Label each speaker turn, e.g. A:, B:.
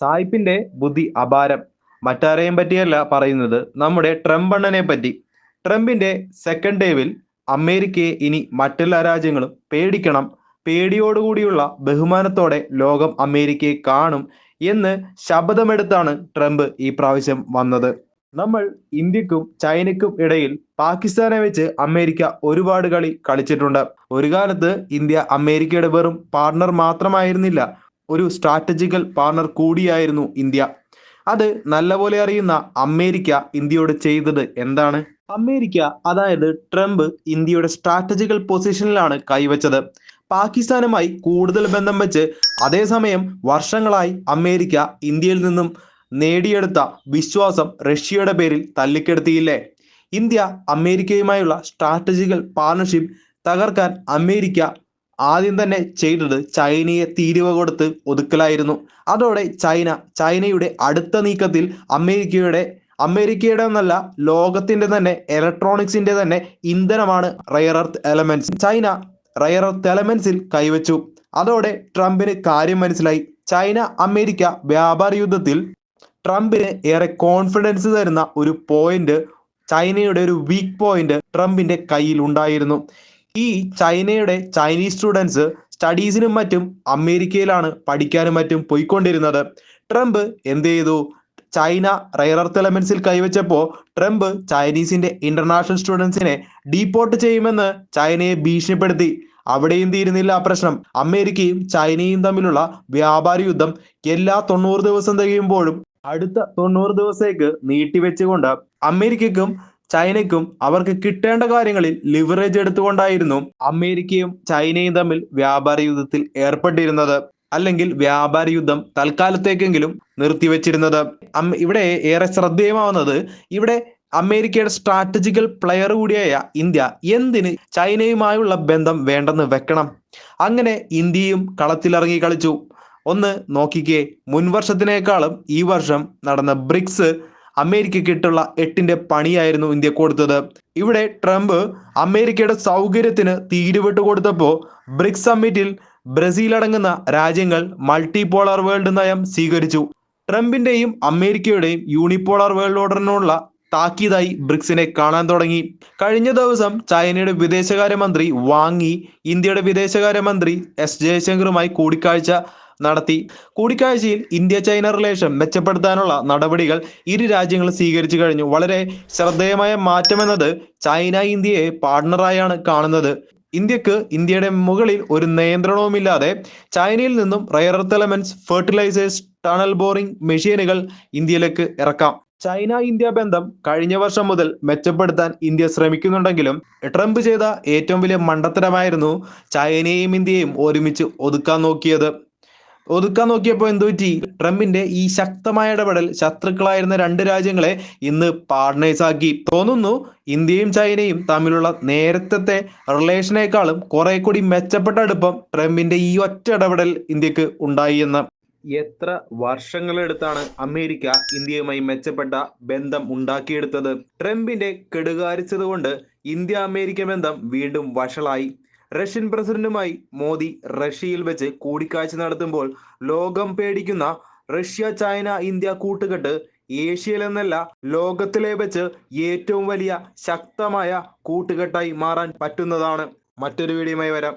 A: സായിപ്പിന്റെ ബുദ്ധി അപാരം. മറ്റാരെയും പറ്റിയല്ല പറയുന്നത്. നമ്മുടെ ട്രംപ് അണ്ണനെ പറ്റി. ട്രംപിന്റെ സെക്കൻഡ് ഡേവിൽ അമേരിക്കയെ ഇനി മറ്റെല്ലാ രാജ്യങ്ങളും പേടിക്കണം. പേടിയോടുകൂടിയുള്ള ബഹുമാനത്തോടെ ലോകം അമേരിക്കയെ കാണും എന്ന് ശപഥമെടുത്താണ് ട്രംപ് ഈ പ്രാവശ്യം വന്നത്. നമ്മൾ ഇന്ത്യക്കും ചൈനയ്ക്കും ഇടയിൽ പാകിസ്ഥാനെ വെച്ച് അമേരിക്ക ഒരുപാട് കളി കളിച്ചിട്ടുണ്ട്. ഒരു കാലത്ത് ഇന്ത്യ അമേരിക്കയുടെ വെറും പാർട്ണർ മാത്രമായിരുന്നില്ല. ഒരു സ്ട്രാറ്റജിക്കൽ പാർട്ണർ കൂടിയായിരുന്നു ഇന്ത്യ. അത് നല്ലപോലെ അറിയുന്ന അമേരിക്ക ഇന്ത്യയോട് ചെയ്തത് എന്താണ്? അമേരിക്ക അതായത് ട്രംപ് ഇന്ത്യയുടെ സ്ട്രാറ്റജിക്കൽ പൊസിഷനിലാണ് കൈവച്ചത്. പാകിസ്ഥാനുമായി കൂടുതൽ ബന്ധം വെച്ച് അതേസമയം വർഷങ്ങളായി അമേരിക്ക ഇന്ത്യയിൽ നിന്നും നേടിയെടുത്ത വിശ്വാസം റഷ്യയുടെ പേരിൽ തല്ലിക്കെടുത്തിയില്ലേ? ഇന്ത്യ അമേരിക്കയുമായുള്ള സ്ട്രാറ്റജിക്കൽ പാർട്ണർഷിപ്പ് തകർക്കാൻ അമേരിക്ക ആദ്യം തന്നെ ചെയ്തത് ചൈനയെ തീരുവ കൊടുത്ത് ഒതുക്കലായിരുന്നു. അതോടെ ചൈന ചൈനയുടെ അടുത്ത നീക്കത്തിൽ അമേരിക്കയുടെ അമേരിക്കയുടെ എന്നല്ല ലോകത്തിന്റെ തന്നെ ഇലക്ട്രോണിക്സിന്റെ തന്നെ ഇന്ധനമാണ് rare earth elements China rare earth എലമെന്റ്സിൽ കൈവച്ചു. അതോടെ ട്രംപിന് കാര്യം മനസ്സിലായി. ചൈന അമേരിക്ക വ്യാപാര യുദ്ധത്തിൽ ട്രംപിന് ഏറെ കോൺഫിഡൻസ് തരുന്ന ഒരു പോയിന്റ് ചൈനയുടെ ഒരു വീക്ക് പോയിന്റ് ട്രംപിന്റെ കയ്യിൽ ഉണ്ടായിരുന്നു. ഈ ചൈനയുടെ ചൈനീസ് സ്റ്റുഡൻസ് സ്റ്റഡീസിനും മറ്റും അമേരിക്കയിലാണ് പഠിക്കാനും മറ്റും പോയിക്കൊണ്ടിരുന്നത്. ട്രംപ് എന്ത് ചെയ്തു? ചൈന എർത്ത് എലമെന്റ്സിൽ കൈവച്ചപ്പോൾ ട്രംപ് ചൈനീസിന്റെ ഇന്റർനാഷണൽ സ്റ്റുഡൻസിനെ ഡീപ്പോർട്ട് ചെയ്യുമെന്ന് ചൈനയെ ഭീഷണിപ്പെടുത്തി. അവിടെയും തീരുന്നില്ല പ്രശ്നം? അമേരിക്കയും ചൈനയും തമ്മിലുള്ള വ്യാപാര യുദ്ധം എല്ലാ തൊണ്ണൂറ് ദിവസം തികയുമ്പോഴും അടുത്ത തൊണ്ണൂറ് ദിവസത്തേക്ക് നീട്ടിവെച്ചുകൊണ്ട് അമേരിക്കക്കും ചൈനയ്ക്കും അവർക്ക് കിട്ടേണ്ട കാര്യങ്ങളിൽ ലിവറേജ് എടുത്തുകൊണ്ടായിരുന്നു അമേരിക്കയും ചൈനയും തമ്മിൽ വ്യാപാര യുദ്ധത്തിൽ ഏർപ്പെട്ടിരുന്നത് അല്ലെങ്കിൽ വ്യാപാര യുദ്ധം തൽക്കാലത്തേക്കെങ്കിലും നിർത്തിവെച്ചിരുന്നത്. ഇവിടെ ഏറെ ശ്രദ്ധേയമാവുന്നത് ഇവിടെ അമേരിക്കയുടെ സ്ട്രാറ്റജിക്കൽ പ്ലെയർ കൂടിയായ ഇന്ത്യ എന്തിന് ചൈനയുമായുള്ള ബന്ധം വേണ്ടെന്ന് വെക്കണം? അങ്ങനെ ഇന്ത്യയും കളത്തിലിറങ്ങി കളിച്ചു. ഒന്ന് നോക്കിക്കേ മുൻവർഷത്തിനേക്കാളും ഈ വർഷം നടന്ന ബ്രിക്സ് അമേരിക്കയ്ക്കിട്ടുള്ള എട്ടിന്റെ പണിയായിരുന്നു ഇന്ത്യ കൊടുത്തത്. ഇവിടെ ട്രംപ് അമേരിക്കയുടെ സൗകര്യത്തിന് തീരുവിട്ട് കൊടുത്തപ്പോൾ ബ്രിക്സ് സമ്മിറ്റിൽ ബ്രസീൽ അടങ്ങുന്ന രാജ്യങ്ങൾ മൾട്ടിപോളാർ വേൾഡ് നയം സ്വീകരിച്ചു. ട്രംപിന്റെയും അമേരിക്കയുടെയും യൂണിപോളാർ വേൾഡ് ഓർഡറിനുള്ള താക്കീതായി ബ്രിക്സിനെ കാണാൻ തുടങ്ങി. കഴിഞ്ഞ ദിവസം ചൈനയുടെ വിദേശകാര്യമന്ത്രി വാങ്ങി ഇന്ത്യയുടെ വിദേശകാര്യമന്ത്രി എസ് ജയശങ്കറുമായി കൂടിക്കാഴ്ച നടത്തി. കൂടിക്കാഴ്ചയിൽ ഇന്ത്യ ചൈന റിലേഷൻ മെച്ചപ്പെടുത്താനുള്ള നടപടികൾ ഇരു രാജ്യങ്ങളും സ്വീകരിച്ചു കഴിഞ്ഞു. വളരെ ശ്രദ്ധേയമായ മാറ്റമെന്നത് ചൈന ഇന്ത്യയെ പാർട്ണറായാണ് കാണുന്നത്. ഇന്ത്യയ്ക്ക് ഇന്ത്യയുടെ മുകളിൽ ഒരു നിയന്ത്രണവുമില്ലാതെ ചൈനയിൽ നിന്നും rare elements fertilisers tunnel boring മെഷീനുകൾ ഇന്ത്യയിലേക്ക് ഇറക്കാം. ചൈന ഇന്ത്യ ബന്ധം കഴിഞ്ഞ വർഷം മുതൽ മെച്ചപ്പെടുത്താൻ ഇന്ത്യ ശ്രമിക്കുന്നുണ്ടെങ്കിലും ട്രംപ് ചെയ്ത ഏറ്റവും വലിയ മണ്ടത്തരമായിരുന്നു ചൈനയും ഇന്ത്യയും ഒരുമിച്ച് ഒതുക്കാൻ നോക്കിയത്. ഒതുക്കാൻ നോക്കിയപ്പോൾ എന്തു പറ്റി? ട്രംപിന്റെ ഈ ശക്തമായ ഇടപെടൽ ശത്രുക്കളായിരുന്ന രണ്ട് രാജ്യങ്ങളെ ഇന്ന് പാർട്ട്നേഴ്സ് ആക്കി തോന്നുന്നു ഇന്ത്യയും ചൈനയും തമ്മിലുള്ള നേരത്തെ റിലേഷനേക്കാളും കുറെ കൂടി മെച്ചപ്പെട്ട അടുപ്പം ട്രംപിന്റെ ഈ ഒറ്റ ഇടപെടൽ ഇന്ത്യയ്ക്ക് ഉണ്ടായി എന്ന്. എത്ര വർഷങ്ങളെടുത്താണ് അമേരിക്ക ഇന്ത്യയുമായി മെച്ചപ്പെട്ട ബന്ധം ഉണ്ടാക്കിയെടുത്തത്? ട്രംപിന്റെ കെടുകാരിച്ചത് കൊണ്ട് ഇന്ത്യ അമേരിക്ക ബന്ധം വീണ്ടും വഷളായി. റഷ്യൻ പ്രസിഡന്റുമായി മോദി റഷ്യയിൽ വെച്ച് കൂടിക്കാഴ്ച നടത്തുമ്പോൾ ലോകം പേടിക്കുന്ന റഷ്യ ചൈന ഇന്ത്യ കൂട്ടുകെട്ട് ഏഷ്യയിൽ എന്നല്ല ലോകത്തിലെ വെച്ച് ഏറ്റവും വലിയ ശക്തമായ കൂട്ടുകെട്ടായി മാറാൻ പറ്റുന്നതാണ്. മറ്റൊരു വീഡിയോയുമായി വരാം.